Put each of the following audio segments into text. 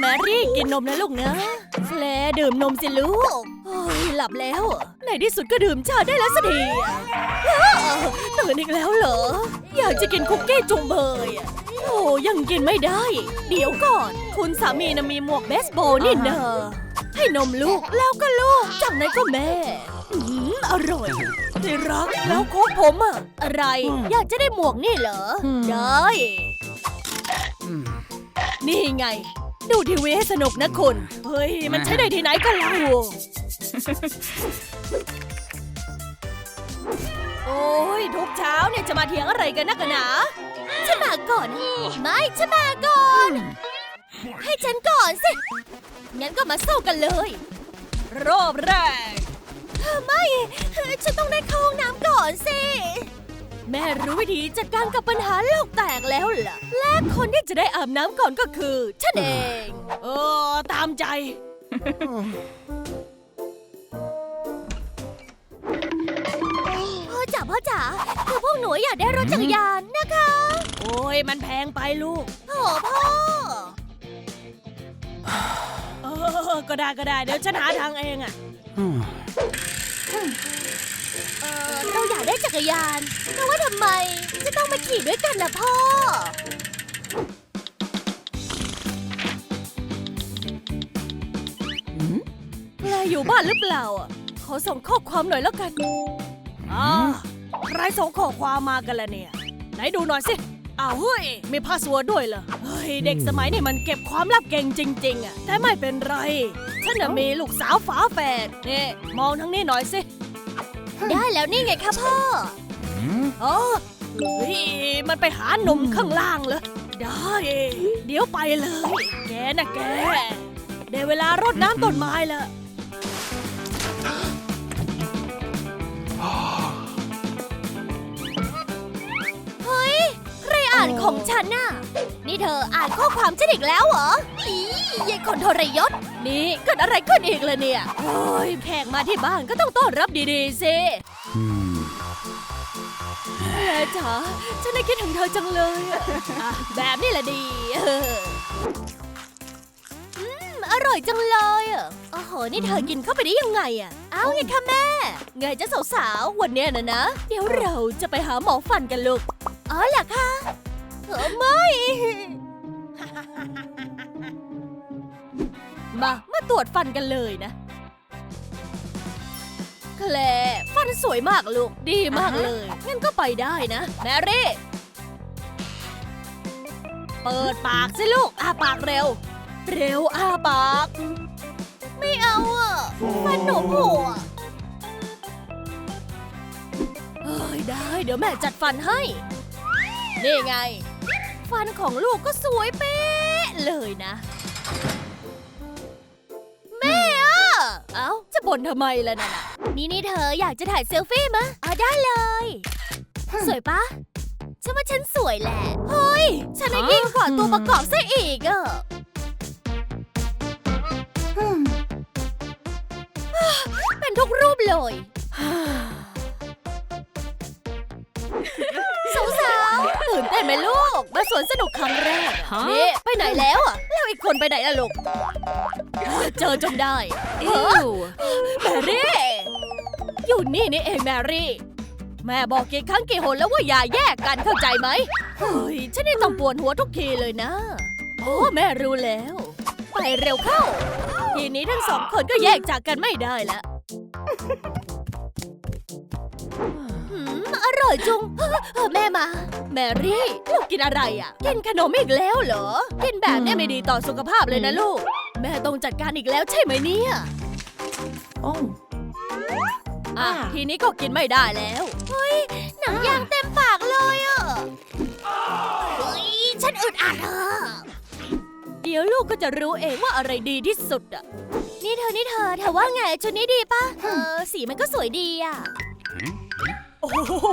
แมรี่กินนมนะลูกนะแฟลร์ดื่มนมสิลูกโอ้ยหลับแล้วอะในที่สุดก็ดื่มชาได้แล้วสักทีอะอ้าวตื่นอีกแล้วเหรอ อยากจะกินคุกกี้จุงเบยอะโอ้ยังกินไม่ได้ เดี๋ยวก่อน คุณสามีนะมีหมวกเบสบอลนี่เนอะให้นมลูกแล้วก็ลูกจากนั้นก็แม่อืมอร่อยที่รักแล้วโค้กผมอะอะไร อยากจะได้หมวกนี่เหรอ ได้ นี่ไง ดูทีวีให้สนุกนะคุณ เฮ้ย มันใช้ได้ที่ไหนกันล่าโอ้ย ทุกเช้าเนี่ยจะมาเถียงอะไรกันนักกันหนาฉันมาก่อน ไม่ฉันมาก่อน ให้ฉันก่อนสิ งั้นก็มาสู้กันเลย รอบแรก ไม่ ฉันต้องได้เข้าห้องน้ำก่อนสิ แม่รู้วิธีจัดการกับปัญหาโลกแตกแล้วล่ะ และคนที่จะได้อาบน้ำก่อนก็คือ ฉันเอง เออ ตามใจ พ่อจ๋าพ่อจ๋าคือพวกหนูอยากได้รถจักรยานนะคะ โอ้ยมันแพงไปลูก โอ้พ่อ เออ ก็ได้ก็ได้ เดี๋ยวฉันหาทางเองอะ เออเราอยากได้จักรยานแต่ว่าทำไมจะต้องมาขี่ด้วยกันนะพ่อ แปลอยู่บ้านหรือเปล่าอะขอส่งข้อความหน่อยแล้วกันอ่าใครส่งข้อความมากันล่ะเนี่ย ไหนดูหน่อยสิ อ้าวเฮ้ย มีพาสเวิร์ดด้วยเหรอ เฮ้ย เด็กสมัยนี้มันเก็บความลับเก่งจริง ๆอะแต่ไม่เป็นไร ฉันน่ะมีลูกสาวฝาแฝดนี่มองทั้งนี้หน่อยสิ ได้แล้วนี่ไงคะพ่ออ๋อเฮ้ยมันไปหาหนุ่มข้างล่างเหรอได้ เดี๋ยวไปเลย แกนะแก ได้เวลารดน้ำต้นไม้แล้วเฮ้ย ใครอ่านของฉันน่ะ นี่เธออ่านข้อความฉันอีกแล้วเหรออี ยายคนทรยศ นี่เกิดอะไรขึ้นอีกล่ะเนี่ย โอ้ยแขกมาที่บ้านก็ต้องต้อนรับดีๆสิแม่จ๋าฉันได้คิดถึงเธอจังเลยอะอะแบบนี้แหละดีเอออืมอร่อยจังเลยอะโอ้โห นี่เธอกินเข้าไปได้ยังไงอะ เอาไงคะแม่ ไงจะสาวๆ วันเนี้ยนะนะ เดี๋ยวเราจะไปหาหมอฟันกันลูก อ๋อเหรอคะ มา มาตรวจฟันกันเลยนะ แคลร์ฟันสวยมากลูก ดีมากเลย งั้นก็ไปได้นะ แมรี่ เปิดปากสิลูก อ้าปากเร็ว เร็วอ้าปาก ไม่เอาอะ ฟันหนูผัวเอ้ยได้ เดี๋ยวแม่จัดฟันให้ นี่ไง ฟันของลูกก็สวยเป๊ะเลยนะ อ้าจะบ่นทำไมล่ะนั่นน่ะนี่นี่เธออยากจะถ่ายเซลฟี่มะเอาได้เลย สวยปะฉันว่าฉันสวยแหละ เฮ้ย ฉันน่ะยิ่งกว่าตัวประกอบซะอีกอะเป็นทุกรูปเลย ๆตื่นเต้นไหมลูก มาสวนสนุกครั้งแรกฮะนี่ไปไหนแล้วอะแล้วอีกคนไปไหนล่ะลูก เจอจนได้เออแมรี่ อยู่นี่นี่เองแมรี่ แม่บอกกี่ครั้งกี่หนแล้วว่าอย่าแยกกันเข้าใจไหมเฮ้ยฉันนี่ต้องปวดหัวทุกทีเลยนะ โอ้แม่รู้แล้ว ไปเร็วเข้า ทีนี้ทั้งสองคนก็แยกจากกันไม่ได้แล้ว อร่อยจุงเฮ้อเฮ้อแม่มา แมรี่ ลูกกินอะไรอะ กินขนมอีกแล้วเหรอ กินแบบเนี้ยไม่ดีต่อสุขภาพเลยนะลูก แม่ต้องจัดการอีกแล้วใช่ไหมเนี่ยโอ้อะ ทีนี้ก็กินไม่ได้แล้ว เฮ้ย หนังยางเต็มปากเลยอะเฮ้ย ฉันอึดอัดอะเดี๋ยวลูกก็จะรู้เองว่าอะไรดีที่สุดอะ นี่เธอ นี่เธอเธอว่าไงชุดนี้ดีปะเออ สีมันก็สวยดีอะโอ้โห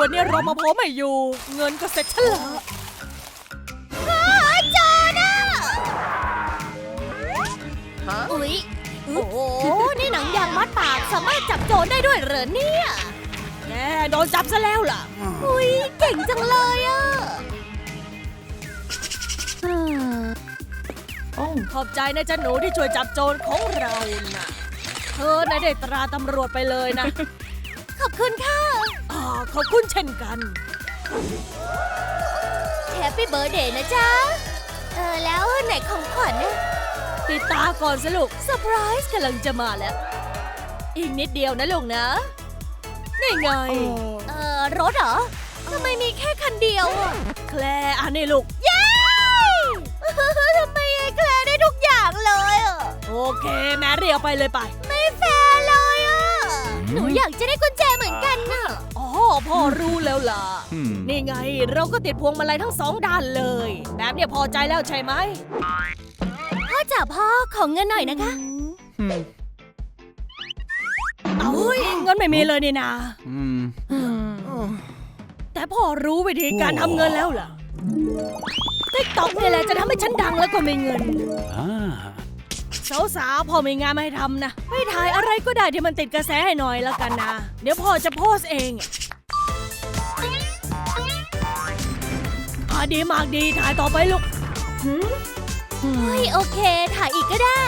วันนี้รอมาพอไม่อยู่ เงินก็เสร็จฉันละจอนะอุ๊ยโอ้โหนี่หนังยางมัดปากสามารถจับโจรได้ด้วยเหรอเนี่ยแกโดนจับซะแล้วล่ะ อุ้ยเก่งจังเลยอะขอบใจนะจ๊ะหนูที่ช่วยจับโจรของเรานะเธอน่ะได้ตราตำรวจไปเลยนะ ขอบคุณค่ะอ่า ขอบคุณเช่นกัน แฮปปี้เบิร์ดเดย์นะจ๊ะ เออ แล้วไหนของขวัญนะปิดตาก่อนสิลูกเซอร์ไพรส์กำลังจะมาแล้ว อีกนิดเดียวนะลูกนะ นี่ไง เออ รถเหรอทำไมมีแค่คันเดียวอะแคลร์อันนี้ลูก เย้ ทำไมไอ้แคลร์ได้ทุกอย่างเลยอะโอเค แม่เรียวไปเลยไป ไม่แฟร์เลยอะหนูอยากจะได้กุญแจเหมือนกันน่ะอ๋อ พ่อรู้แล้วล่ะ Hmm. นี่ไงเราก็ติดพวงมาลัยทั้งสองด้านเลย แบบเนี้ยพอใจแล้วใช่ไหม พ่อจ๋าพ่อขอเงินหน่อยนะคะ Hmm. เอาเฮ้ยเงินไม่มีเลยนี่นา Hmm. แต่พ่อรู้วิธีการทำเงินแล้วล่ะติ๊กต็อกนี่แหละจะทำให้ฉันดังแล้วก็มีเงิน Ah. สาวๆพ่อมีงานมาให้ทำนะให้ถ่ายอะไรก็ได้ที่มันติดกระแสให้หน่อยแล้วกันนะ เดี๋ยวพ่อจะโพสต์เอง ดีมากดีถ่ายต่อไปลูกเฮ้ยโอเค ถ่ายอีกก็ได้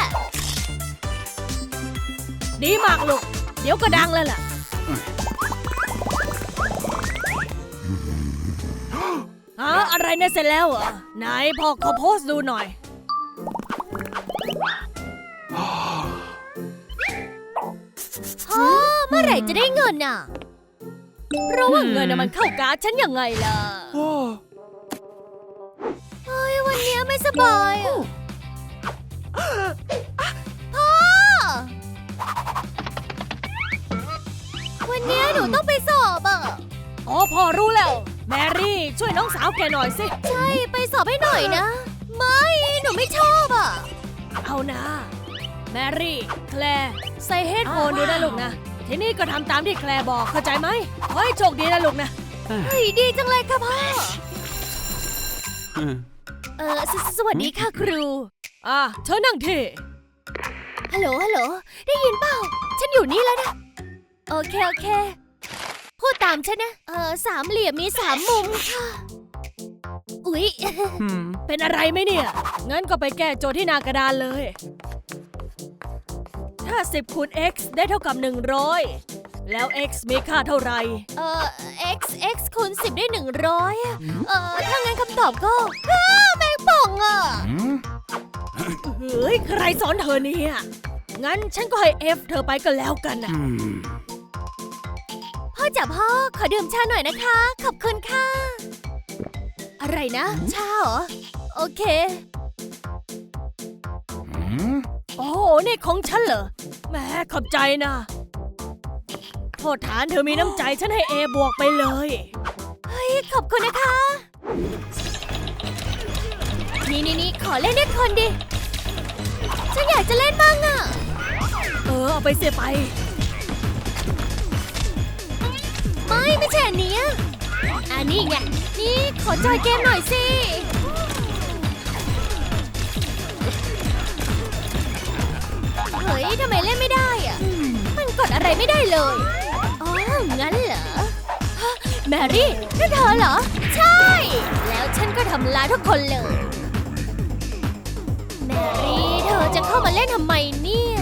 ดีมากลูก เดี๋ยวก็ดังแล้วล่ะ ฮะอะไรเนี่ยเสร็จแล้วเหรอไหนพ่อขอโพสต์ดูหน่อย พ่อเมื่อไหร่จะได้เงินน่ะ เพราะว่าเงินน่ะมันเข้าการ์ดฉันยังไงล่ะ Oh. เฮ้ยวัน เนี้ยไม่สบายอะพ่อ วันเนี้ยหนูต้องไปสอบอะ อ๋อพ่อรู้แล้ว แมรี่ ช่วยน้องสาวแกหน่อยสิ ใช่ ไปสอบให้หน่อยนะ ไม่ หนูไม่ชอบอะ เอานะ แมรี่ แคลร์ใส่เฮดโฟนดูนะลูกนะ ทีนี้ก็ทำตามที่แคลร์บอกเข้าใจไหมเฮ้ยโชคดีนะลูกนะ เฮ้ยดีจังเลยค่ะพ่อ Hmm. เออสสวัสดีค่ะครู อะเธอนั่งที่ฮัลโหลฮัลโหล ได้ยินเปล่า ฉันอยู่นี่แล้วนะ โอเค โอเค พูดตามฉันนะ เออสามเหลี่ยมมีสามมุมค่ะ อุ๊ย Hmm. เป็นอะไรไหมเนี่ย งั้นก็ไปแก้โจทย์ที่หนากระดานเลย ถ้า 10คูณ x ได้เท่ากับ 100 แล้ว x มีค่าเท่าไหร่ เอ่อ x x คูณ10ได้100อะเอ่อ ถ้างั้นคำตอบก็อ้าแมงป่องอะ Hmm. เฮ้ย ใครสอนเธอเนี่ย งั้นฉันก็ให้ F เธอไปก็แล้วกันนะ Hmm. พ่อจ๋าพ่อขอดื่มชาหน่อยนะคะ ขอบคุณค่ะ อะไรนะ ชาเหรอ โอเค Hmm. โอ้โหนี่ของฉันเหรอแหมขอบใจนะ โทษฐานเธอมีน้ำใจฉันให้ A บวกไปเลย เฮ้ย ขอบคุณนะคะ นี่นี่นี่ขอเล่นด้วยคนดิ ฉันอยากจะเล่นบ้างอะเออ เอาไปเสียไป ไม่ไม่ใช่อันเนี้ยอันนี้ไง นี่ขอจอยเกมหน่อยสิ เฮ้ยทำไมเล่นไม่ได้อะมันกดอะไรไม่ได้เลย แมรี่นั่นเธอเหรอ ใช่ แล้วฉันก็ทำลายทุกคนเลย แมรี่เธอจะเข้ามาเล่นทำไมเนี่ย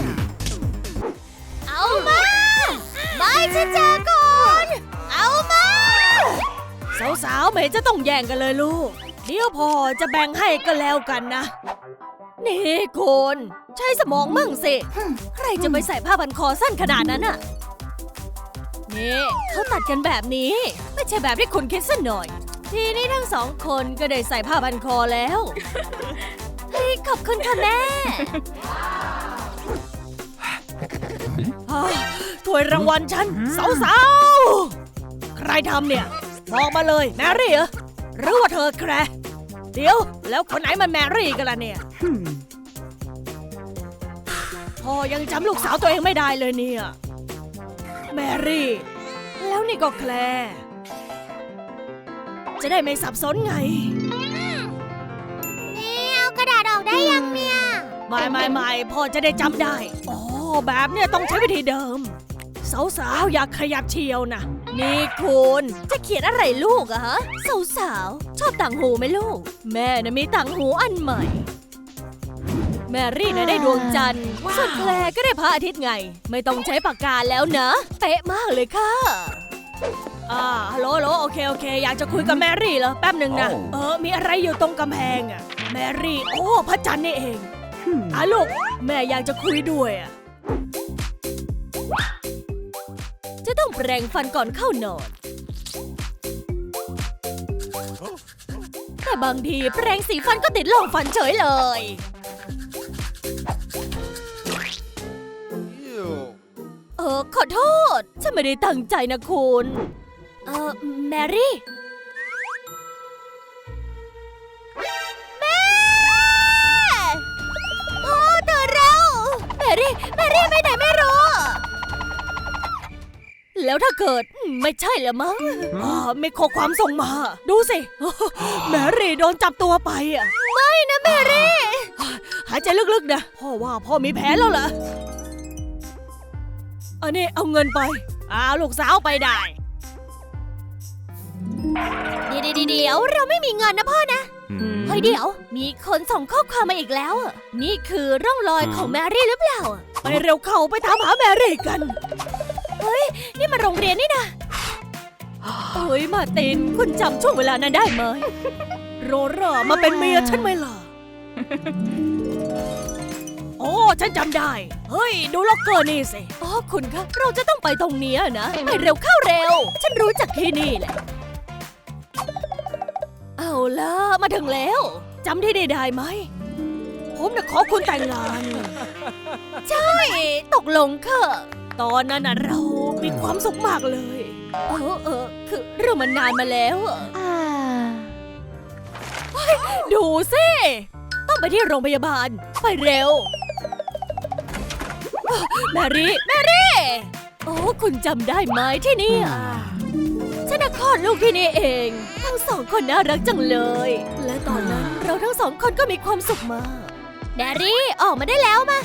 เอามาไม่ฉันเจอก่อนเอามาสาวๆไม่เห็นจะต้องแย่งกันเลยลูก เดี๋ยวพอจะแบ่งให้ก็แล้วกันนะ นี่คุณใช้สมองมั่งสิ ใครจะไปใส่ผ้าพันคอสั้นขนาดนั้นน่ะ นี่เขาตัดกันแบบนี้ ไม่ใช่แบบที่คุณคิดซะหน่อย ทีนี้ทั้งสองคนก็ได้ใส่ผ้าพันคอแล้ว เฮ้ยขอบคุณค่ะแม่อ้าวถ้วยรางวัลฉันสาวๆ ใครทำเนี่ยบอกมาเลยแมรี่เหรอหรือว่าเธอแคร์เดี๋ยว แล้วคนไหนมันแมรี่กันล่ะเนี่ย Hmm. พ่อยังจำลูกสาวตัวเองไม่ได้เลยเนี่ย แมรี่ แล้วนี่ก็แคลร์จะได้ไม่สับสนไง นี่เอากระดาษออกได้ยังเนี่ยไม่ไม่ไม่พ่อจะได้จำได้ อ๋อ แบบเนี้ยต้องใช้วิธีเดิม สาวๆ อยากขยับเชียวนะ นี่คุณจะเขียนอะไรลูกอะฮะ สาวๆ ชอบต่างหูไหมลูก แม่นะมีต่างหูอันใหม่ แมรี่นะได้ดวงจันทร์ ส่วนแคลร์ก็ได้พระอาทิตย์ไง ไม่ต้องใช้ปากกาแล้วนะ เป๊ะมากเลยค่ะ อ่าฮัลโหลฮัลโหลโอเคโอเค อยากจะคุยกับแมรี่เหรอแป๊บหนึ่งนะ เออ มีอะไรอยู่ตรงกำแพงอะแมรี่ โอ้พระจันทร์นี่เองอะลูกแม่อยากจะคุยด้วยอะจะต้องแปรงฟันก่อนเข้านอน แต่บางทีแปรงสีฟันก็ติดรองฟันเฉยเลย ขอโทษ ฉันไม่ได้ตั้งใจนะคุณ เออแมรี่ แม่โอ้เธอเราแมรี่ แมรี่ไปไหนไม่รู้ แล้วถ้าเกิดอืมไม่ใช่ละมั้งอ่ามีข้อความส่งมา ดูสิ แมรี่โดนจับตัวไปอะ ไม่นะแมรี่ หายใจลึกๆนะ พ่อว่าพ่อมีแผนแล้วเหร ออันนี้เอาเงินไปเอาลูกสาวไปได้เดี๋ยวเดี๋ยวเดี๋ยวเราไม่มีเงินนะพ่อนะ เฮ้ยเดี๋ยว มีคนส่งข้อความมาอีกแล้วอะนี่คือร่องรอยของแมรี่หรือเปล่าอะไปเร็วเข้าไปถามหาแมรี่กันนี่มันโรงเรียนนี่นะเอ้ยมาร์ตินคุณจำช่วงเวลานั้นได้ไหมโรร่ามาเป็นเมียฉันไหมล่ะ โอ้ ฉันจำได้ เฮ้ย ดูล็อกเกอร์นี่สิ อ๋อ คุณคะ เราจะต้องไปตรงเนี้ยนะ ไปเร็วเข้าเร็ว ฉันรู้จักที่นี่แหละ เอาล่ะ มาถึงแล้ว จำที่ได้ได้ไหม ผมจะขอคุณแต่งงาน ใช่ ตกลงค่ะ ตอนนั้นน่ะเรา มีความสุขมากเลย เออเออ คือเรื่องมันนานมาแล้วอะเฮ้ยดูสิ ต้องไปที่โรงพยาบาล ไปเร็ว แมรี่ แมรี่ โอ้คุณจำได้ไหมที่นี่อะฉันคลอดลูกที่นี่เอง ทั้งสองคนน่ารักจังเลย และตอนนั้นเราทั้งสองคนก็มีความสุขมากแมรี่ออกมาได้แล้วมา